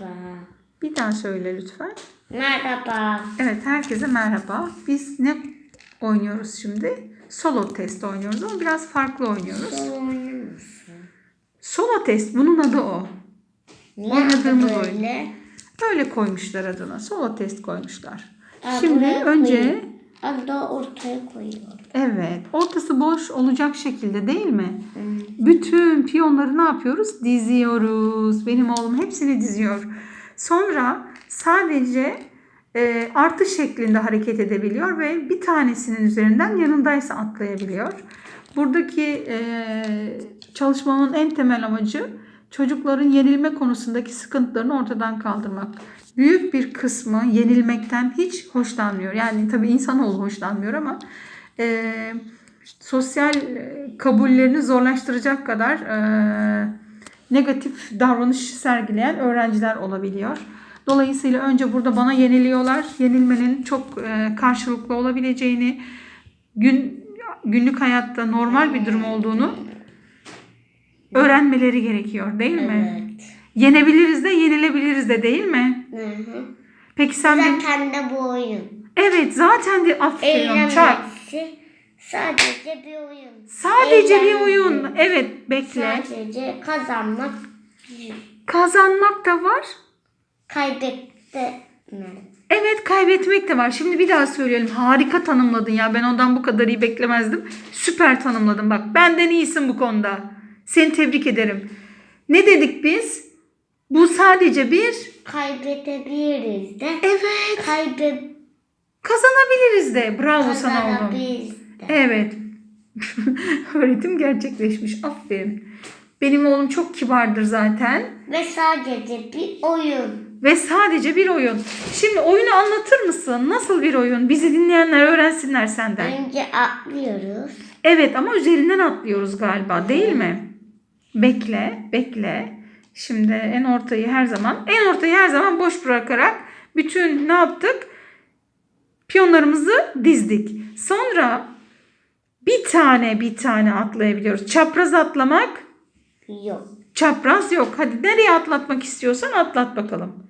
Merhaba. Bir daha söyle lütfen. Merhaba. Evet herkese merhaba. Biz ne oynuyoruz şimdi? Solo test oynuyoruz ama biraz farklı oynuyoruz. Oynuyor musun? Solo test bunun adı o. Niye Oynadığımız adı oyun. böyle? Öyle koymuşlar adına. Solo test koymuşlar. Aa, Şimdi önce da ortaya koyuyorum. evet ortası boş olacak şekilde değil mi? Bütün piyonları ne yapıyoruz? Diziyoruz. Benim oğlum hepsini diziyor. Sonra sadece e, artı şeklinde hareket edebiliyor ve bir tanesinin üzerinden yanındaysa atlayabiliyor. Buradaki e, çalışmamın en temel amacı çocukların yenilme konusundaki sıkıntılarını ortadan kaldırmak. Büyük bir kısmı yenilmekten hiç hoşlanmıyor. Yani tabii insanoğlu hoşlanmıyor ama e, sosyal kabullerini zorlaştıracak kadar e, negatif davranış sergileyen öğrenciler olabiliyor. Dolayısıyla önce burada bana yeniliyorlar. Yenilmenin çok e, karşılıklı olabileceğini, gün günlük hayatta normal bir durum olduğunu öğrenmeleri gerekiyor değil mi? Evet. Yenebiliriz de yenilebiliriz de değil mi? Hı hı. Peki sen. Zaten de bu oyun. Evet zaten de aferin çak. Sadece bir oyun. Sadece bir Eğlenme. oyun. Evet bekle. Sadece kazanmak bir. Kazanmak da var. Kaybetme. Evet kaybetmek de var. Şimdi bir daha söyleyelim. Harika tanımladın ya. Ben ondan bu kadar iyi beklemezdim. Süper tanımladın bak. Benden iyisin bu konuda. Seni tebrik ederim. Ne dedik biz? Bu sadece bir Kaybedebiliriz de. evet Kaybet kazanabiliriz de. Bravo sana oğlum. kazanabiliriz de. Evet. Öğretim gerçekleşmiş. Aferin. Benim oğlum çok kibardır zaten. Ve sadece bir oyun. Ve sadece bir oyun. Şimdi oyunu anlatır mısın? Nasıl bir oyun? Bizi dinleyenler öğrensinler senden. Önce atlıyoruz. Evet ama üzerinden atlıyoruz galiba değil mi? Bekle, bekle. Şimdi en ortayı her zaman, en ortayı her zaman boş bırakarak bütün ne yaptık? Piyonlarımızı dizdik. Sonra bir tane bir tane atlayabiliyoruz. Çapraz atlamak Yok. Çapraz yok. Hadi nereye atlatmak istiyorsan atlat bakalım.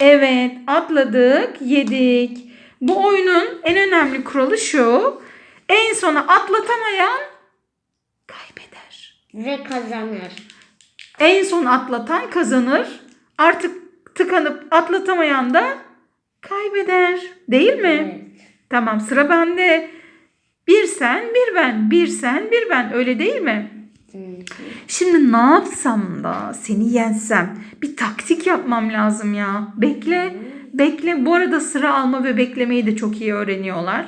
Evet atladık yedik. Bu oyunun en önemli kuralı şu. En sona atlatamayan kaybeder. Ve kazanır. En son atlatan kazanır. Artık tıkanıp atlatamayan da kaybeder. Değil mi? Evet. Tamam sıra bende. Bir sen bir ben. Bir sen bir ben. Öyle değil mi? Hı. Şimdi ne yapsam da seni yensem? Bir taktik yapmam lazım ya. Bekle, bekle. Bu arada sıra alma ve beklemeyi de çok iyi öğreniyorlar.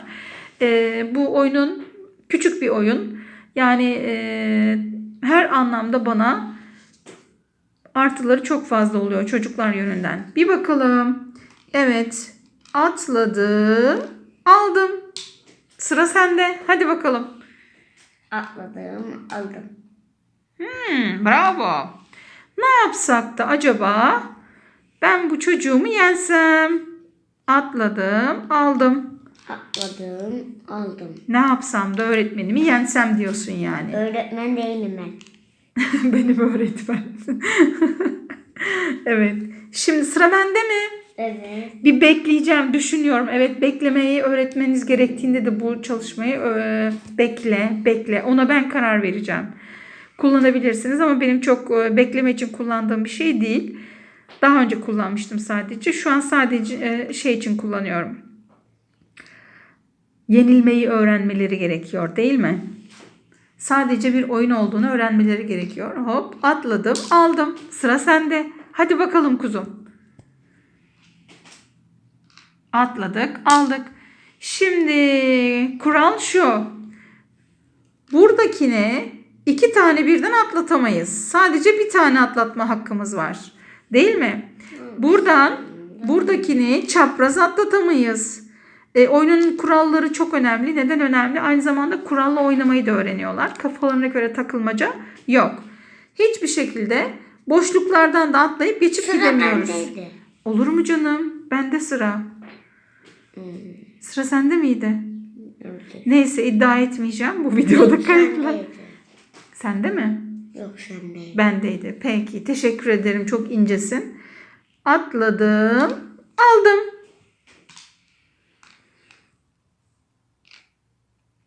Ee, bu oyunun küçük bir oyun. Yani e, her anlamda bana artıları çok fazla oluyor çocuklar yönünden. Bir bakalım. Evet, atladım, aldım. Sıra sende. Hadi bakalım. Atladım, aldım. Hmm, bravo. Ne yapsak da acaba ben bu çocuğumu yensem? Atladım, aldım. Atladım, aldım. Ne yapsam da öğretmenimi yensem diyorsun yani. Öğretmen değilim ben. Benim öğretmen. evet. Şimdi sıra bende mi? Evet. Bir bekleyeceğim, düşünüyorum. Evet, beklemeyi öğretmeniz gerektiğinde de bu çalışmayı e, bekle, bekle. Ona ben karar vereceğim. Kullanabilirsiniz ama benim çok e, bekleme için kullandığım bir şey değil. Daha önce kullanmıştım sadece. Şu an sadece e, şey için kullanıyorum. Yenilmeyi öğrenmeleri gerekiyor, değil mi? Sadece bir oyun olduğunu öğrenmeleri gerekiyor. Hop, atladım, aldım. Sıra sende. Hadi bakalım kuzum. Atladık, aldık. Şimdi kural şu. Buradakine iki tane birden atlatamayız. Sadece bir tane atlatma hakkımız var. Değil mi? Buradan buradakini çapraz atlatamayız. E, oyunun kuralları çok önemli. Neden önemli? Aynı zamanda kuralla oynamayı da öğreniyorlar. Kafalarına göre takılmaca yok. Hiçbir şekilde boşluklardan da atlayıp geçip Sıra gidemiyoruz. bendeydi. Olur mu canım? Bende sıra. Sıra sende miydi? Neyse iddia etmeyeceğim. Bu videoda kayıtlı. Sende mi? Yok sendeydi. Bendeydi. Peki. Teşekkür ederim. Çok incesin. Atladım. Aldım.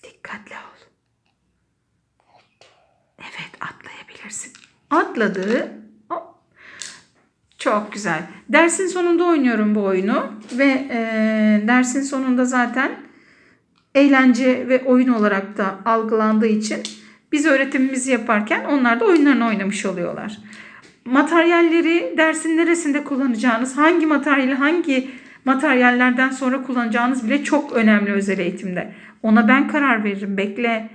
Dikkatli ol. Evet atlayabilirsin. Atladı. Çok güzel. Dersin sonunda oynuyorum bu oyunu ve e, dersin sonunda zaten eğlence ve oyun olarak da algılandığı için biz öğretimimizi yaparken onlar da oyunlarını oynamış oluyorlar. Materyalleri dersin neresinde kullanacağınız, hangi materyali hangi materyallerden sonra kullanacağınız bile çok önemli özel eğitimde. Ona ben karar veririm. Bekle.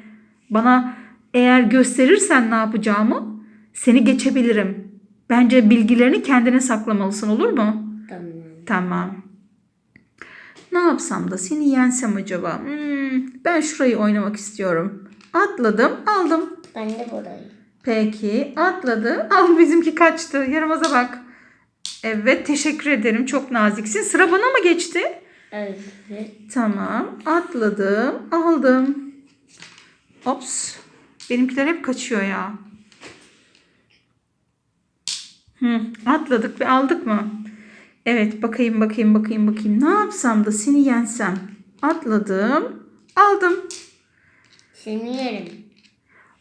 Bana eğer gösterirsen ne yapacağımı seni geçebilirim. Bence bilgilerini kendine saklamalısın olur mu? Tamam. Tamam. Ne yapsam da seni yensem acaba? Hmm, ben şurayı oynamak istiyorum. Atladım, aldım. Ben de burayı. Peki, atladı. Al bizimki kaçtı. Yaramaza bak. Evet, teşekkür ederim. Çok naziksin. Sıra bana mı geçti? Evet. Tamam. Atladım, aldım. Ops. Benimkiler hep kaçıyor ya. Hı, atladık ve aldık mı? Evet, bakayım bakayım bakayım bakayım. Ne yapsam da seni yensem? Atladım, aldım. Seni yerim.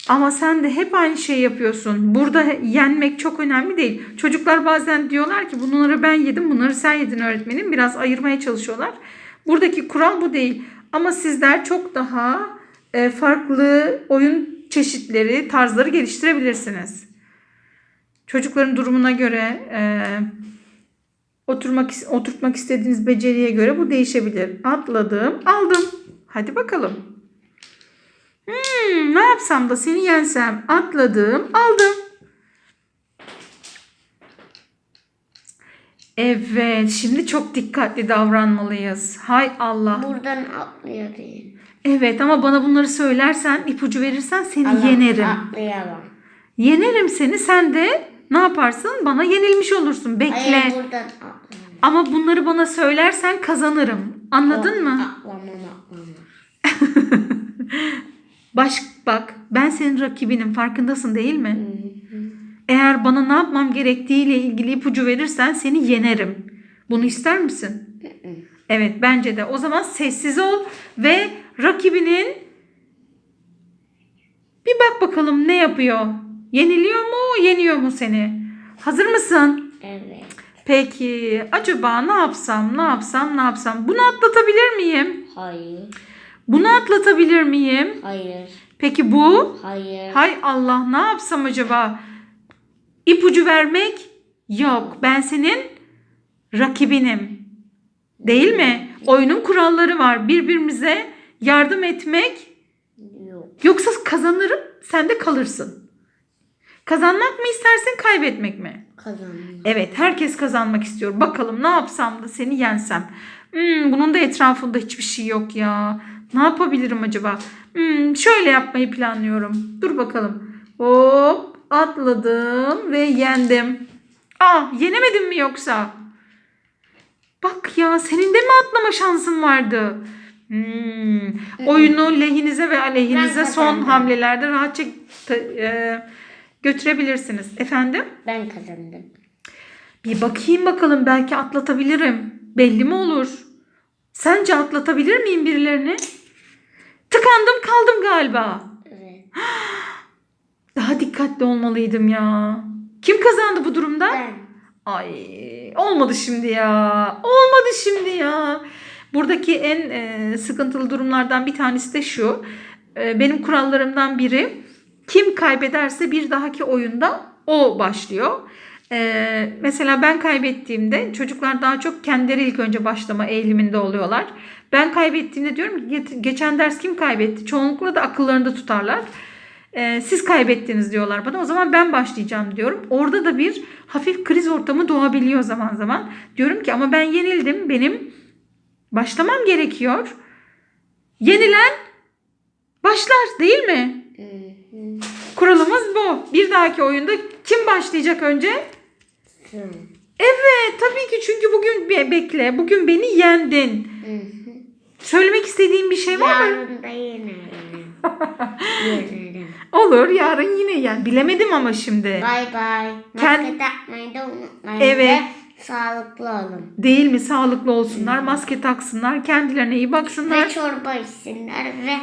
Ama sen de hep aynı şeyi yapıyorsun. Burada yenmek çok önemli değil. Çocuklar bazen diyorlar ki bunları ben yedim, bunları sen yedin öğretmenim. Biraz ayırmaya çalışıyorlar. Buradaki kural bu değil. Ama sizler çok daha e, farklı oyun çeşitleri, tarzları geliştirebilirsiniz. Çocukların durumuna göre, e, oturmak oturtmak istediğiniz beceriye göre bu değişebilir. Atladım, aldım. Hadi bakalım. Hmm, ne yapsam da seni yensem? Atladım, aldım. Evet, şimdi çok dikkatli davranmalıyız. Hay Allah. Buradan atlayabilirim. Evet ama bana bunları söylersen, ipucu verirsen seni Ama yenerim. Atlayamam. Yenerim seni, sen de ne yaparsın? Bana yenilmiş olursun. Bekle. Hayır buradan. Ama bunları bana söylersen kazanırım. Anladın mı? Atlamam atlamam. Baş bak, ben senin rakibinim. Farkındasın değil mi? Hı hı. Eğer bana ne yapmam gerektiğiyle ilgili ipucu verirsen seni yenerim. Bunu ister misin? Hı hı. Evet bence de. O zaman sessiz ol ve rakibinin bir bak bakalım ne yapıyor. Yeniliyor mu, yeniyor mu seni? Hazır mısın? Evet. Peki acaba ne yapsam, ne yapsam, ne yapsam? Bunu atlatabilir miyim? Hayır. Bunu atlatabilir miyim? Hayır. Peki bu? Hayır. Hay Allah ne yapsam acaba? İpucu vermek yok. Ben senin rakibinim. Değil mi? Oyunun kuralları var. Birbirimize yardım etmek Yok. yoksa kazanırım sen de kalırsın. Kazanmak mı istersin kaybetmek mi? Kazandım. Evet herkes kazanmak istiyor. Bakalım ne yapsam da seni yensem. Hmm, bunun da etrafında hiçbir şey yok ya. Ne yapabilirim acaba? Hmm, şöyle yapmayı planlıyorum. Dur bakalım. Hop atladım ve yendim. Aa yenemedim mi yoksa? Bak ya senin de mi atlama şansın vardı? Hmm, oyunu lehinize ve aleyhinize son hamlelerde rahatça e, götürebilirsiniz. Efendim? Ben kazandım. Bir bakayım bakalım belki atlatabilirim. Belli mi olur? Sence atlatabilir miyim birilerini? Tıkandım kaldım galiba. Evet. Daha dikkatli olmalıydım ya. Kim kazandı bu durumda? Ben. Ay olmadı şimdi ya. Olmadı şimdi ya. Buradaki en e, sıkıntılı durumlardan bir tanesi de şu. E, benim kurallarımdan biri kim kaybederse bir dahaki oyunda o başlıyor. E, mesela ben kaybettiğimde çocuklar daha çok kendileri ilk önce başlama eğiliminde oluyorlar. Ben kaybettiğimde diyorum ki "Ge- geçen ders kim kaybetti? Çoğunlukla da akıllarında tutarlar. Ee, siz kaybettiniz diyorlar bana. O zaman ben başlayacağım diyorum. Orada da bir hafif kriz ortamı doğabiliyor zaman zaman. Diyorum ki ama ben yenildim. Benim başlamam gerekiyor. Yenilen başlar değil mi? Kuralımız bu. Bir dahaki oyunda kim başlayacak önce? Hı. Evet tabii ki çünkü bugün be- bekle. Bugün beni yendin. Söylemek istediğin bir şey var mı? Yarın da yenerim. yenerim. Olur yarın yine yen. Bilemedim ama şimdi. Bay bay. Kend- Maske takmayı da unutmayın. Evet. Ve Sağlıklı olun. Değil mi? Sağlıklı olsunlar, maske taksınlar, kendilerine iyi baksınlar. Ve çorba içsinler ve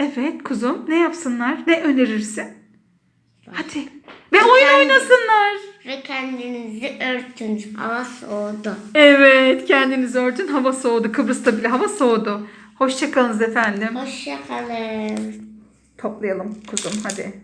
Evet kuzum ne yapsınlar? Ne önerirsin? Hadi. Ve oyun oynasınlar. ve kendinizi örtün. Hava soğudu. Evet kendinizi örtün. Hava soğudu. Kıbrıs'ta bile hava soğudu. Hoşçakalınız efendim. Hoşça kalın. Toplayalım kuzum hadi.